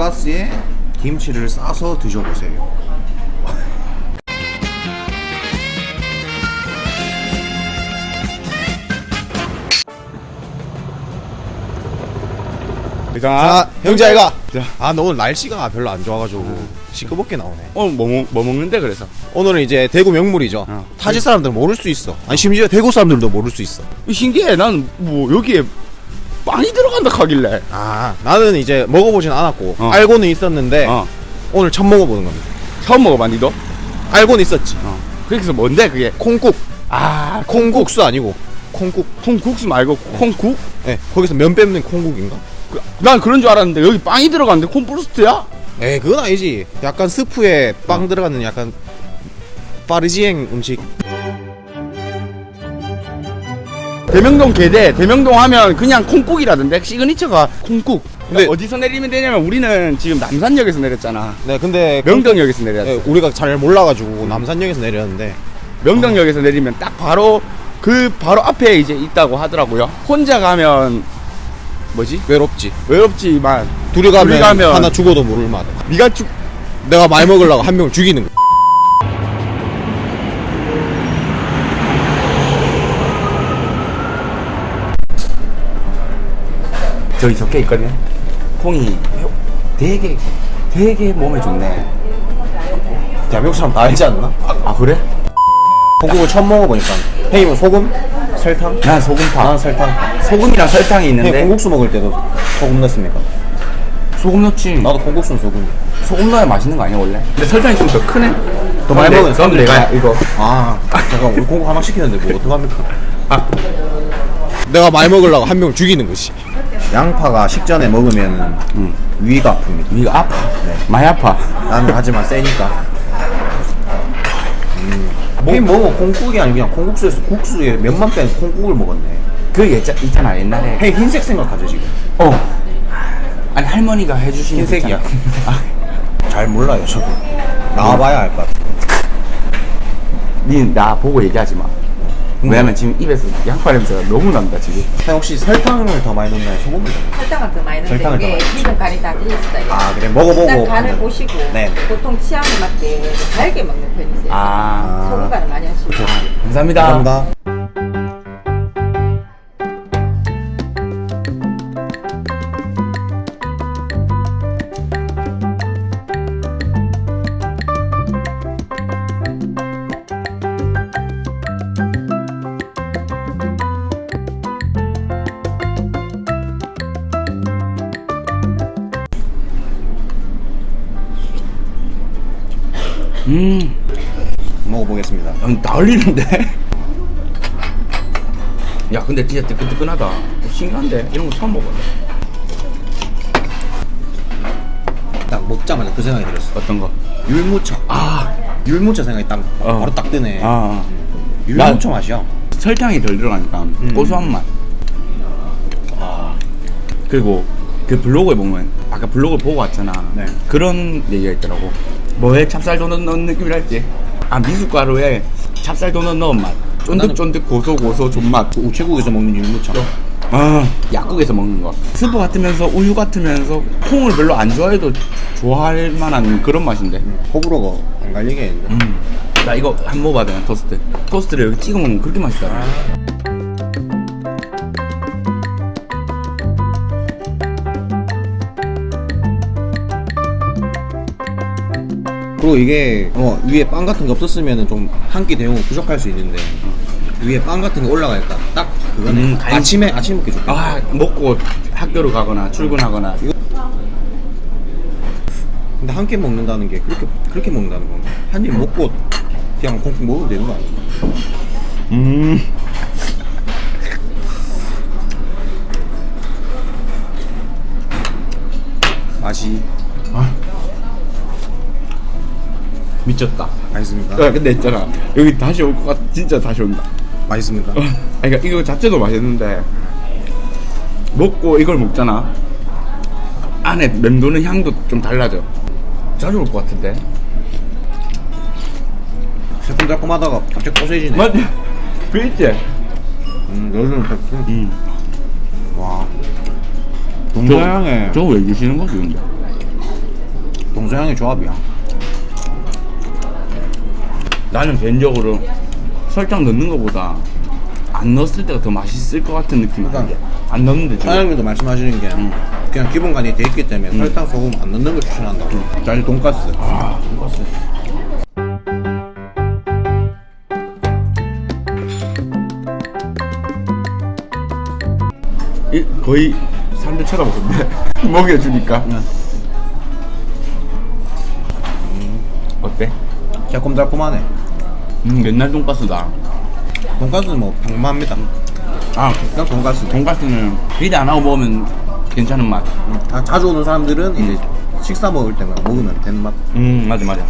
돈가스에 김치를 싸서 드셔보세요. 자, 형제아이가. 자. 아, 너 오늘 날씨가 별로 안 좋아가지고 시끄럽게 나오네. 오늘 뭐, 먹- 뭐 먹는데 그래서 오늘은 이제 대구 명물이죠. 어. 타지 사람들은 모를 수 있어. 아니 심지어 대구 사람들도 모를 수 있어. 신기해 나는 뭐 여기에 빵이 들어간다 하길래 아, 나는 이제 먹어보진 않았고 어. 알고는 있었는데 어 오늘 처음 먹어보는 겁니다. 처음 먹어봐 니도? 알고는 있었지. 어 그래서 뭔데 그게 콩국, 아 콩국수 아니고 콩국. 콩국수 말고 콩국? 예, 거기서 면 뺏는 콩국인가? 그- 난 그런 줄 알았는데 여기 빵이 들어갔는데 콩브루스트야? 에, 그건 아니지. 약간 스프에 빵 들어가는 약간 파르지행 음식. 대명동 개대 대명동 하면 그냥 콩국이라던데 시그니처가 콩국 근데- 어디서 내리면 되냐면 우리는 지금 남산역에서 내렸잖아 네, 근데 명동역에서 내렸어 예, 우리가 잘 몰라가지고 남산역에서 내렸는데 명동역에서 내리면 딱 바로 그 바로 앞에 이제 있다고 하더라고요 혼자 가면 뭐지? 외롭지. 외롭지만 둘이 가면, 둘이 가면- 하나 죽어도 모를 맛. 네가 죽 내가 많이 먹으려고 한 명을 죽이는 거. 저기 적혀 있거든. 콩이 되게 되게 몸에 좋네. 대한민국 사람 다 알지 않나? 아 그래? 콩국을 처음 먹어보니까. 형님은 소금, 설탕, 난 소금파. 나는 설탕. 소금이랑 설탕이 형님 있는데 콩국수 먹을 때도 소금 넣습니까? 소금 넣지. 나도 콩국수는 소금. 소금 넣어야 맛있는 거 아니야 원래? 근데 설탕이 좀 더 크네. 더 많이 먹으면 그럼 내가 이거 아, 잠깐 우리 콩국 하나 시키는데 뭐 어떡합니까? 아. 내가 많이 먹으려고 한 명을 죽이는 것이. 양파가 식전에 먹으면 음. 위가 아픕니다. 위가 아파. 네. 많이 아파. 나는 하지만 세니까. 음. 뭐, 뭐 콩국이 아니고 그냥 콩국수에서 국수에 면만 뺀 콩국을 먹었네. 그 예자, 있잖아 옛날에. 형 흰색 생각하죠 지금? 어. 아니 할머니가 해주신 흰색이야. 아, 잘 몰라요 저도. 나와봐야 알 것 같아. 니나 보고 얘기하지 마. 왜냐면 지금 입에서 양파 냄새가 너무 난다 지금. 형 혹시 설탕을 더 많이 넣나요? 소금을 더 많이 설탕을 더 많이 설탕을 넣는데 이게 기본 간이 다돼 있어요. 아 그래 먹어보고. 일단 간을 판단- 보시고 네. 보통 취향에 맞게 달게 먹는 편이세요. 아. 소금 간을 많이 하시고. 감사합니다. 감사합니다. 음. 먹어보겠습니다. 야, 다 흘리는데? 야 근데 진짜 뜨끈뜨끈하다 어, 신기한데 이런 거 처음 먹어 딱 먹자마자 그 생각이 들었어. 어떤 거? 율무차. 아, 율무차 생각이 딱 어. 바로 딱 뜨네. 아 율무차 맛이야. 설탕이 덜 들어가니까 고소한 맛 아, 그리고 그 블로그에 보면 아까 블로그 보고 왔잖아 네. 그런 얘기가 있더라고 뭐에 찹쌀 도넛 넣은 느낌이랄지. 아 미숫가루에 찹쌀 도넛 넣은 맛. 쫀득쫀득 고소 고소 존맛. 우체국에서 먹는 율무차. 아 약국에서 먹는 거. 스프 같으면서 우유 같으면서 콩을 별로 안 좋아해도 좋아할 만한 그런 맛인데. 호불호가 안 갈리겠는데. 음. 나 이거 한번 먹어봐야 되나 토스트. 토스트를 여기 찍어 먹으면 그렇게 맛있다 그리고 이게 어, 위에 빵 같은 게 없었으면 좀 한 끼 대용 부족할 수 있는데 위에 빵 같은 게 올라가니까 딱 그거네. 음, 간- 아침에 아침 먹기 좋다. 아 먹고 학교를 가거나 출근하거나 근데 한 끼 먹는다는 게 그렇게 그렇게 먹는다는 건가? 한입 먹고 그냥 콩콩 먹으면 되는 거 아니야? 음 맛이 미쳤다 맛있습니다. 야 근데 있잖아 여기 다시 올 것 같아 진짜 다시 온다 맛있습니까? 어, 아니 그러니까 이거 자체도 맛있는데 먹고 이걸 먹잖아 안에 맴도는 향도 좀 달라져 자주 올 것 같은데 새콤달콤하다가 갑자기 고소해지네. 맞지? 그있지? 음, 여기는 백수. 음. 와. 저, 동서양에 저거 왜 주시는 거지 근데? 동서양의 조합이야. 나는 개인적으로 설탕 넣는 것보다 안 넣었을 때가 더 맛있을 것 같은 느낌이 그러니까. 안 넣는데 지금. 사장님도 말씀하시는 게 그냥 기본 간이 돼 있기 때문에 설탕 소금 안 넣는 걸 추천한다고. 자 이제 돈가스. 아, 돈가스. 이 거의 사람들 쳐다보던데 먹여주니까. 음, 어때? 새콤달콤하네. 음 옛날 돈가스다. 돈가스는 뭐 평범합니다. 아 그냥 돈가스. 돈가스는 기대 안 하고 먹으면 괜찮은 맛. 아, 자주 오는 사람들은 이제 식사 먹을 때만 먹으면 되는 맛. 음 맞아 맞아.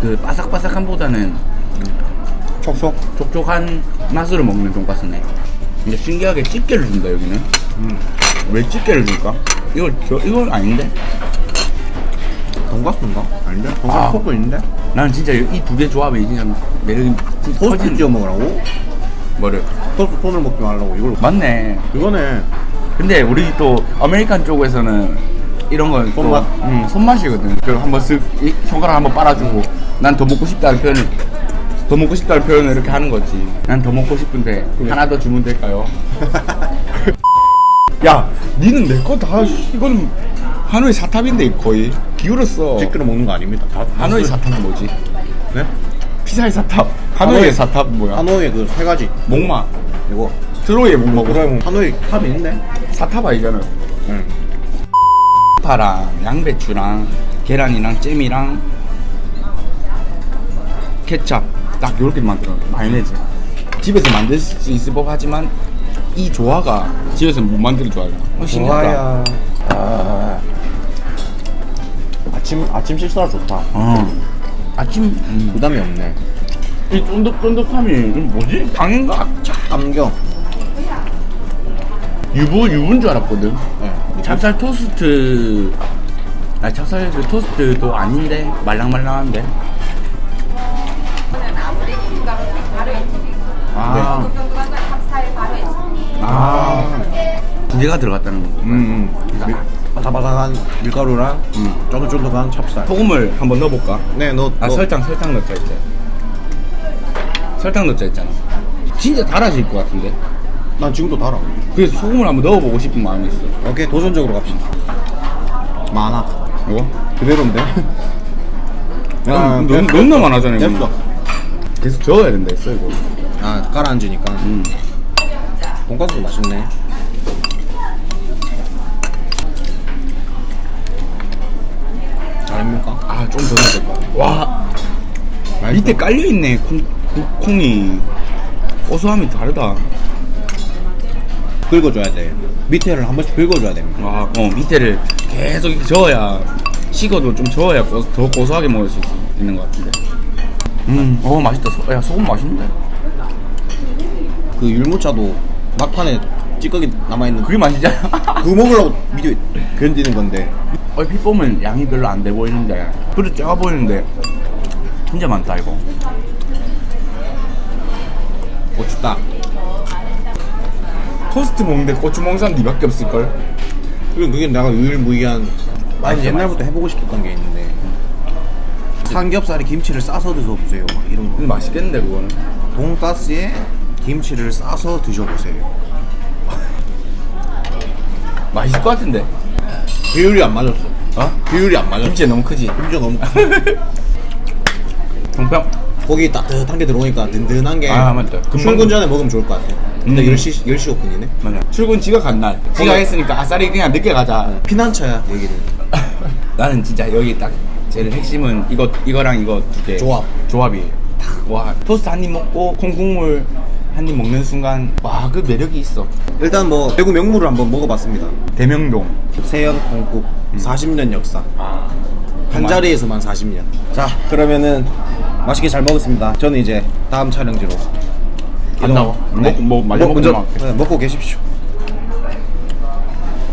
그 바삭바삭함보다는 촉촉. 촉촉한 맛으로 먹는 돈가스네. 근데 신기하게 집게를 준다 여기는. 음. 왜 집게를 줄까? 이거 저 이건 아닌데? 돈가스인가? 아닌데? 돈가스 아. 속도 있는데? 나는 진짜 이 두 개 조합이 진짜 매력이 진짜 토스트 커지는 찍어 먹으라고? 뭐를 토스트 손을 먹지 말라고 이걸. 맞네. 이거네. 근데 우리 또 아메리칸 쪽에서는 이런 건 또, 손맛? 음, 손맛이거든. 그 한번 쓱 이 손가락 한번 빨아주고 난 더 먹고 싶다는 표현을 더 먹고 싶다는 표현을 이렇게 하는 거지. 난 더 먹고 싶은데 하나 더 주면 될까요? 야, 니는 내 거 다 이건 하노이 사탑인데 거의 기울었어. 찌끄러 먹는 거 아닙니다. 다 하노이 사 사탑은 뭐지? 네? 피자의 사탑. 하노이의 사탑 뭐야? 하노이의 그 세 가지. 목마. 이거. 트로이의 목마. 그럼 하노이 탑이 있네. 사탑 아니잖아. 응. 파랑 양배추랑 계란이랑 잼이랑 케찹 딱 이렇게 만들어 마요네즈 집에서 만들 수 있을 법하지만 이 조화가 집에서 못 만들 조화야 어, 신기하다 좋아야. 아. 아침 아침 식사 좋다. 어. 아침 음. 부담이 없네. 이 쫀득쫀득함이 이거 뭐지? 당인가? 감경. 유부 유부인 줄 알았거든 네. 찹쌀 토스트 아 찹쌀 그 토스트도 아닌데 말랑말랑한데 아. 아 두 개가 들어갔다는 거 음. 음. 밀- 바삭바삭한 밀가루랑 음. 쫀득쫀득한 찹쌀. 소금을 한번 넣어볼까? 네, 너. 아 너- 설탕 설탕 넣자 했잖아 설탕 넣자 했잖아 진짜 달아질 것 같은데 난 지금도 달아. 그래서 소금을 한번 넣어보고 싶은 마음이 있어 오케이 도전적으로 갑시다. 많아. 이거? 그대로인데. 아, 너무 너무 너무 안 하잖아 이거 됐어. 계속 저어야 된다 했어 이거 아 가라앉으니까. 음. 돈가스도 맛있네. 아닙니까? 아좀 더 넣어야 될까 와. 맛있어. 밑에 깔려 있네 콩, 콩- 콩이. 고소함이 다르다. 긁어줘야 돼. 밑에를 한 번씩 긁어줘야 됩니다. 와, 어, 밑에를 계속 이렇게 저어야 식어도 좀 저어야 고, 더 고소하게 먹을 수 있- 있는 것 같은데. 음, 어 맛있다. 소, 야 소금 맛있는데? 그 율무차도 막판에 찌꺼기 남아있는 그게 맛있잖아. 그거 먹으려고 미디어 견디는 건데. 얼핏 보면 양이 별로 안 돼 보이는데. 그릇 작아 보이는데 진짜 많다 이거 고추다. 토스트 먹는데 고추 먹는 사람 니밖에 없을걸? 그리고 그게 내가 유일무이한 아니 옛날부터 해보고 싶었던 게 있는데. 삼겹살에 김치를 싸서 드셔보세요. 막 이런 거. 맛있겠는데 그거는. 돈가스에 김치를 싸서 드셔보세요. 맛있을 것 같은데. 비율이 안 맞았어. 어? 비율이 안 맞았어. 김치 너무 크지? 김치가 너무 정평 고기 따뜻한 게 들어오니까 든든한 게 아, 맞다. 금방 출근 전에 먹으면 좋을 것 같아 근데 음. 10시, 10시 오픈이네 맞아 출근 지각한 날 지각 했으니까 아싸리 그냥 늦게 가자 피난처야 여기는 나는 진짜 여기 딱 제일 핵심은 이거 이거랑 이거 두 개. 조합. 조합이 딱와 토스트 한 입 먹고 콩국물 한 입 먹는 순간 와 그 매력이 있어. 일단 뭐 대구 명물을 한번 먹어봤습니다 대명동. 세연 콩국 40년 역사 아. 한 자리에서만 40년. 자, 그러면은 맛있게 잘 먹었습니다. 저는 이제 다음 촬영지로 간다고? 네. 먹- 뭐 마저 먹- 먼저. 네, 먹고 계십시오.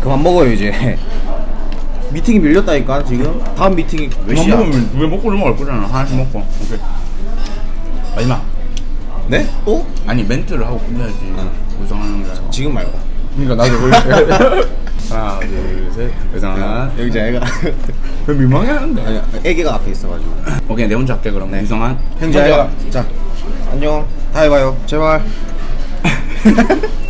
그만 먹어요 이제. 미팅이 밀렸다니까 지금. 다음 미팅이 몇 시야? 먹으면 두개 먹고 먹을 거잖아. 하나씩 먹고. 오케이. 마지막. 네? 또? 아니 멘트를 하고 끝내야지. 게 아니라. 지금 말고. 그러니까 나도. 하나 둘셋. 유성한 여기 이제 애가. 왜 민망해 하는데? 아니 애기가 앞에 있어가지고. 오케이 내 혼자 할게 그럼 유성한 형제 애가. 자 안녕. 다음에 봐요. 제발